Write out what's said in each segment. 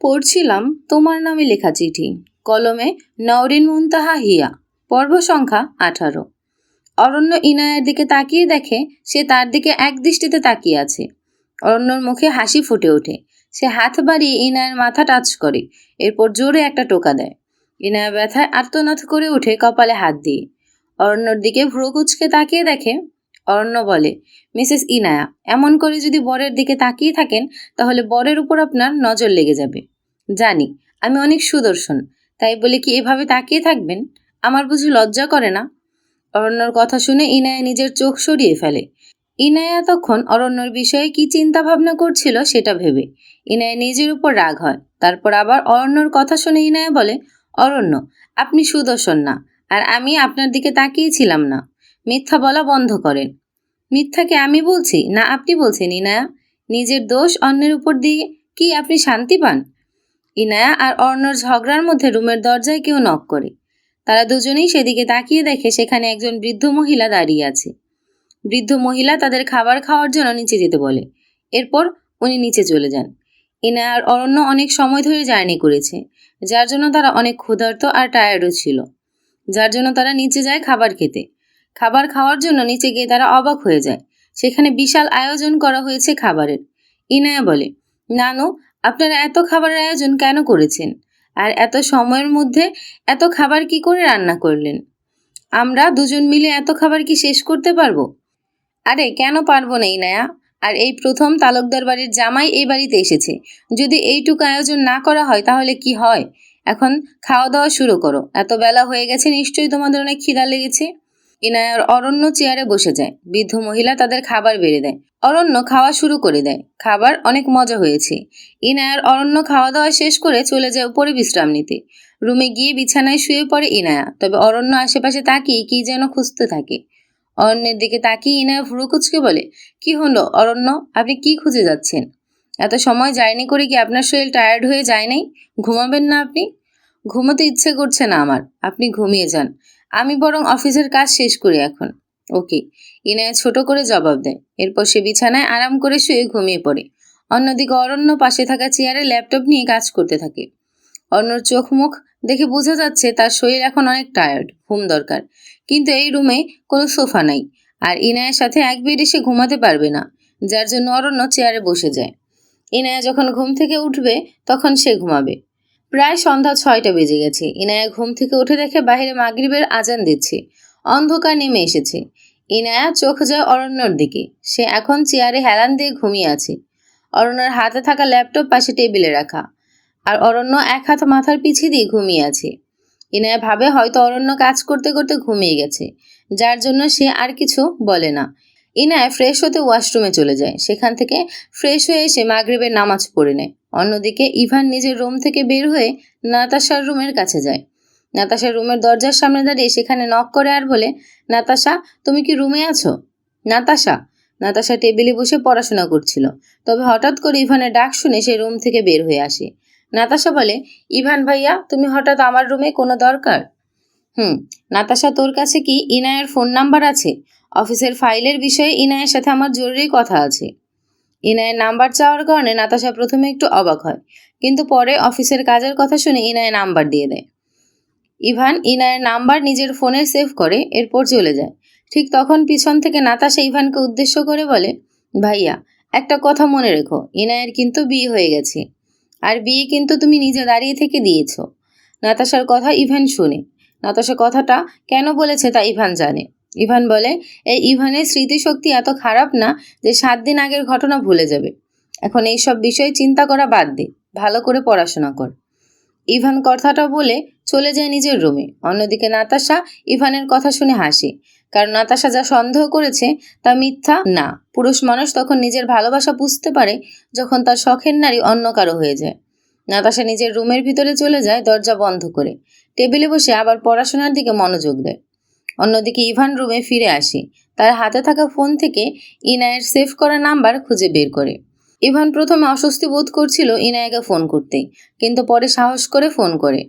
পড়ছিলাম তোমার নামে লেখা চিঠি। কলমে নওরিন মুনতাহা হিয়া, পর্ব সংখ্যা আঠারো। অরণ্য ইনায়ের দিকে তাকিয়ে দেখে সে তার দিকে এক দৃষ্টিতে তাকিয়ে আছে। অরণ্যর মুখে হাসি ফুটে ওঠে। সে হাত বাড়িয়ে ইনায়ের মাথা টাচ করে, এরপর জোরে একটা টোকা দেয়। ইনায়া ব্যথায় আর্তনাদ করে ওঠে কপালে হাত দিয়ে। অরণ্যর দিকে ভ্রু কুচকে তাকিয়ে দেখে অরণ্য বলে, মিসেস ইনায়া, এমন করে যদি বরের দিকে তাকিয়ে থাকেন, তাহলে বরের উপর আপনার নজর লেগে যাবে। জানি, আমি অনেক সুদর্শন, তাই বলে কি এভাবে তাকিয়ে থাকবেন? আমার বুঝি লজ্জা করে না? অরণ্যর কথা শুনে ইনায়া নিজের চোখ সরিয়ে ফেলে। ইনায়া তখন অরণ্যর বিষয়ে কি চিন্তা ভাবনা করছিল সেটা ভেবে। ইনায়া নিজের উপর রাগ হয়, তারপর আবার অরণ্যর কথা শুনে ইনায়া বলে, অরণ্য, আপনি সুদর্শন না, আর আমি আপনার দিকে তাকিয়েছিলাম না। মিথ্যা বলা বন্ধ করেন। মিথ্যাকে আমি বলছি না আপনি বলছেন, ইনায়া? নিজের দোষ অন্যের উপর দিয়ে কি আপনি শান্তি পান? ইনায়া আর অর্ণর ঝগড়ার মধ্যে রুমের দরজায় কেউ নক করে। তারা দুজনেই সেদিকে তাকিয়ে দেখে সেখানে একজন বৃদ্ধ মহিলা দাঁড়িয়ে আছে। বৃদ্ধ মহিলা তাদের খাবার খাওয়ার জন্য নিচে যেতে বলে। এরপর উনি নিচে চলে যান। ইনায়া আর অরণ্য অনেক সময় ধরে জার্নি করেছে, যার জন্য তারা অনেক ক্ষুধার্ত আর টায়ার্ডও ছিল। যার জন্য তারা নিচে যায় খাবার খেতে। খাবার খাওয়ার জন্য নিচে গিয়ে তারা অবাক হয়ে যায়। সেখানে বিশাল আয়োজন করা হয়েছে খাবারের। ইনায়া বলে, নানু, আপনারা এত খাবারের আয়োজন কেন করেছেন? আর এত সময়ের মধ্যে এত খাবার কি করে রান্না করলেন? আমরা দুজন মিলে এত খাবার কি শেষ করতে পারব? আরে, কেন পারব না, ইনায়া? আর এই প্রথম তালুকদার বাড়ির জামাই এই বাড়িতে এসেছে। যদি এইটুকু আয়োজন না করা হয়, তাহলে কি হয়? এখন খাওয়া দাওয়া শুরু করো। এত বেলা হয়ে গেছে, নিশ্চয়ই তোমাদের অনেক খিদা লেগেছে। ইনায়ার অরণ্য চেয়ারে বসে যায়। বৃদ্ধ মহিলা তাদের খাবার বেড়ে দেয়। অরণ্য খাওয়া শুরু করে দেয়। খাবার অনেক মজা হয়েছে। ইনায়ার অরণ্য খাওয়া দাওয়া শেষ করে চলে যায় উপরে বিশ্রাম নিতে। রুমে গিয়ে বিছানায় শুয়ে পড়ে ইনায়া। তবে অরণ্য আশেপাশে তাকিয়ে কি যেন খুঁজতে থাকে। অরণ্যের দিকে তাকিয়ে ইনায়া ভুরু কুচকে বলে, কি হলো অরণ্য? আপনি কি খুঁজে যাচ্ছেন? এত সময় জার্নি করে কি আপনার শরীর টায়ার্ড হয়ে যায় নাই? ঘুমাবেন না আপনি? ঘুমোতে ইচ্ছে করছে না আমার। আপনি ঘুমিয়ে যান। আমি বরং অফিসের কাজ শেষ করি এখন। ওকে, ইনায়া ছোট করে জবাব দেয়। এরপর সে বিছানায় আরাম করে শুয়ে ঘুমিয়ে পড়ে। অন্যদিকে অরণ্য পাশে থাকা চেয়ারে ল্যাপটপ নিয়ে কাজ করতে থাকে। অন্যর চোখ মুখ দেখে বোঝা যাচ্ছে তার শরীর এখন অনেক টায়ার্ড ঘুম দরকার। কিন্তু এই রুমে কোনো সোফা নাই, আর ইনায়ের সাথে এক বেডে সে ঘুমাতে পারবে না, যার জন্য অরণ্য চেয়ারে বসে যায়। ইনায়া যখন ঘুম থেকে উঠবে, তখন সে ঘুমাবে। প্রায় সন্ধ্যা ছয়টা বেজে গেছে। ইনায়া ঘুম থেকে উঠে দেখে বাইরে মাগরিবের আজান দিচ্ছে। অন্ধকার নেমে এসেছে। ইনায়া চোখ যায় অরণ্যর দিকে। সে এখন চেয়ারে হেলান দিয়ে ঘুমিয়ে আছে। অরণ্যর হাতে থাকা ল্যাপটপ পাশে টেবিলে রাখা। আর অরণ্য এক হাত মাথার পিছিয়ে দিয়ে ঘুমিয়ে আছে। ইনায়া ভাবে হয়তো অরণ্য কাজ করতে করতে ঘুমিয়ে গেছে। যার জন্য সে আর কিছু বলে না। ইনায়া ফ্রেশ হতে ওয়াশরুমে চলে যায়। সেখান থেকে ফ্রেশ হয়ে এসে মাগরিবের নামাজ পড়ে নেয়। অন্যদিকে ইভান নিজের রুম থেকে বের হয়ে নাতাশার রুমের কাছে যায়। নাতাশার রুমের দরজার সামনে দাঁড়িয়ে সেখানে নক করে আর বলে, নাতাশা, তুমি কি রুমে আছো? নাতাশা। নাতাশা টেবিলে বসে পড়াশোনা করছিল। তবে হঠাৎ করে ইভানের ডাক শুনে সে রুম থেকে বের হয়ে আসে। নাতাশা বলে, ইভান ভাইয়া, তুমি হঠাৎ আমার রুমে কোনো দরকার? হুম, নাতাশা তোর কাছে কি ইনায়ের ফোন নাম্বার আছে? অফিসের ফাইলের বিষয়ে ইনায়ের সাথে আমার জরুরি কথা আছে। ইনায়ের নাম্বার চাওয়ার কারণে নাতাশা প্রথমে একটু অবাক হয়, কিন্তু পরে অফিসের কাজের কথা শুনে ইনায়ের নাম্বার দিয়ে দেয়। ইভান ইনায়ের নাম্বার নিজের ফোনে সেভ করে, এরপর চলে যায়। ঠিক তখন পিছন থেকে নাতাশা ইভানকে উদ্দেশ্য করে বলে, ভাইয়া, একটা কথা মনে রেখো, ইনায়ের কিন্তু বিয়ে হয়ে গেছে। আর বিয়ে কিন্তু তুমি নিজে দাঁড়িয়ে থেকে দিয়েছ। নাতাশার কথা ইভান শুনে। নাতাশা কথাটা কেন বলেছে তা ইভান জানে। ইভান বলে, এই ইভানের স্মৃতিশক্তি এত খারাপ না যে সাত দিন আগের ঘটনা ভুলে যাবে। এখন এইসব বিষয়ে চিন্তা করা বাদ দে, ভালো করে পড়াশোনা কর। ইভান কথাটা বলে চলে যায় নিজের রুমে। অন্যদিকে নাতাশা ইভানের কথা শুনে হাসে, কারণ নাতাশা যা সন্দেহ করেছে তা মিথ্যা না। পুরুষ মানুষ তখন নিজের ভালোবাসা বুঝতে পারে যখন তার শখের নারী অন্য কারও হয়ে যায়। নাতাশা নিজের রুমের ভিতরে চলে যায় দরজা বন্ধ করে। টেবিলে বসে আবার পড়াশোনার দিকে মনোযোগ দেয়। অন্যদিকে ইভান রুমে ফিরে আসে। তার হাতে থাকা ফোন থেকে ইনায়ের সেভ করা নাম্বার খুঁজে বের করে। ইভান প্রথমে অস্বস্তি বোধ করছিল ইনায়াকে ফোন করতে কিন্তু পরে সাহস করে ফোন করে।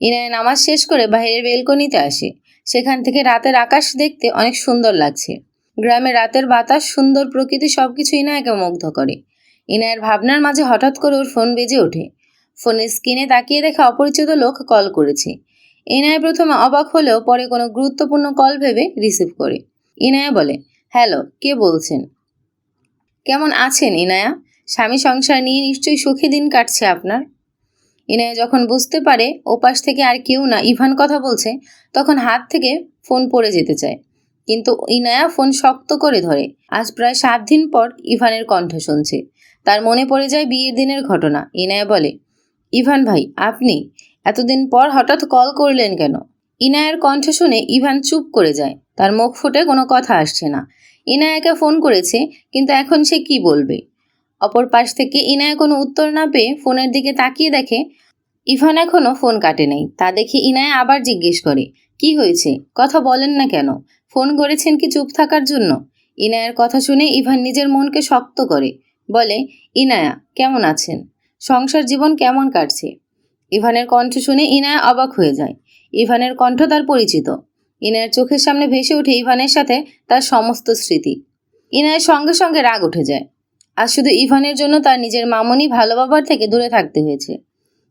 ইনায় নামাজ শেষ করে বাইরের বেলকনিতে আসে। সেখান থেকে রাতের আকাশ দেখতে অনেক সুন্দর লাগছে। গ্রামে রাতের বাতাস, সুন্দর প্রকৃতি সবকিছু ইনায়াকে মুগ্ধ করে। ইনায়ের ভাবনার মাঝে হঠাৎ করে ওর ফোন বেজে ওঠে। ফোনের স্ক্রিনে তাকিয়ে দেখে অপরিচিত লোক কল করেছে। ইনায়া প্রথমে অবাক হলেও পরে কোনো গুরুত্বপূর্ণ কল ভেবে রিসিভ করে। ইনায়া বলে, হ্যালো, কে বলছেন? কেমন আছেন ইনায়া? স্বামী সংসার নিয়ে নিশ্চয়ই সুখী দিন কাটছে আপনার? ইনায়া যখন বুঝতে পারে ওপাশ থেকে আর কেউ না ইভান কথা বলছে, তখন হাত থেকে ফোন পড়ে যেতে চায়। কিন্তু ইনায়া ফোন শক্ত করে ধরে। আজ প্রায় সাত দিন পর ইভানের কণ্ঠ শুনছে। তার মনে পড়ে যায় বিয়ের দিনের ঘটনা। ইনায়া বলে, ইভান ভাই, আপনি এতদিন পর হঠাৎ কল করলেন কেন? ইনায়ের কণ্ঠ শুনে ইভান চুপ করে যায়। তার মুখ ফুটে কোনো কথা আসছে না। ইনায়াকে ফোন করেছে, কিন্তু এখন সে কি বলবে? অপর পাশ থেকে ইনায়া কোনো উত্তর না পেয়ে ফোনের দিকে তাকিয়ে দেখে, ইভান এখনও ফোন কাটে নাই। তা দেখে ইনায়া আবার জিজ্ঞেস করে, কি হয়েছে? কথা বলেন না কেন? ফোন করেছেন কি চুপ থাকার জন্য? ইনায়ার কথা শুনে ইভান নিজের মনকে শক্ত করে, বলে, ইনায়া, কেমন আছেন? সংসার জীবন কেমন কাটছে? ইভানের কণ্ঠ শুনে ইনায়া অবাক হয়ে যায়। ইভানের কণ্ঠ তার পরিচিত। ইনায়ের চোখের সামনে ভেসে ওঠে ইভানের সাথে তার সমস্ত স্মৃতি। ইনায়ের সঙ্গে সঙ্গে রাগ উঠে যায়। আর শুধু ইভানের জন্য তার নিজের মামনি ভালো বাবার থেকে দূরে থাকতে হয়েছে।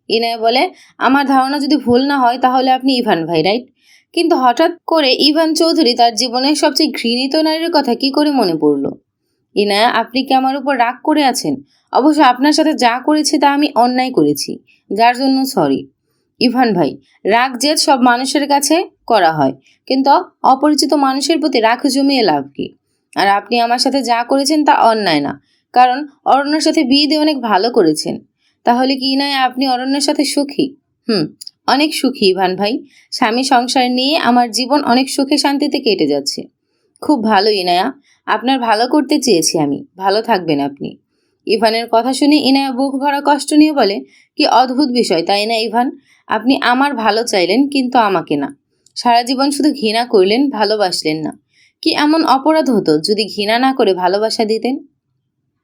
ইনায় বলে, আমার ধারণা যদি ভুল না হয় তাহলে আপনি ইভান ভাই রাইট কিন্তু হঠাৎ করে ইভান চৌধুরী তার জীবনের সবচেয়ে ঘৃণিত নারীর কথা কি করে মনে পড়ল? ইনায়া, আপনি কি আমার উপর রাগ করে আছেন? অবশ্য আপনার সাথে যা করেছি তা আমি অন্যায় করেছি। যার জন্য সরি ইভান ভাই, রাগ, জেদ সব মানুষের কাছে করা হয়, কিন্তু অপরিচিত মানুষের প্রতি রাগ জমিয়ে লাভ কি? আর আপনি আমার সাথে যা করেছেন তা অন্যায় না, কারণ অরণ্যের সাথে বিয়ে দিয়ে অনেক ভালো করেছেন। তাহলে কি নয় আপনি অরণ্যের সাথে সুখী? হুম, অনেক সুখী ইভান ভাই। স্বামী সংসার নিয়ে আমার জীবন অনেক সুখে শান্তিতে কেটে যাচ্ছে। খুব ভালো ইনায়া। আপনার ভালো করতে চেয়েছি আমি। ভালো থাকবেন আপনি। ইভানের কথা শুনে ইনায় বুক ভরা কষ্ট নিয়ে বলে, কি অদ্ভুত বিষয়, তাই না ইভান? আপনি আমার ভালো চাইলেন, কিন্তু আমাকে না। সারা জীবন শুধু ঘৃণা করলেন, ভালোবাসলেন না। কি এমন অপরাধ হতো, যদি ঘৃণা না করে ভালোবাসা দিতেন?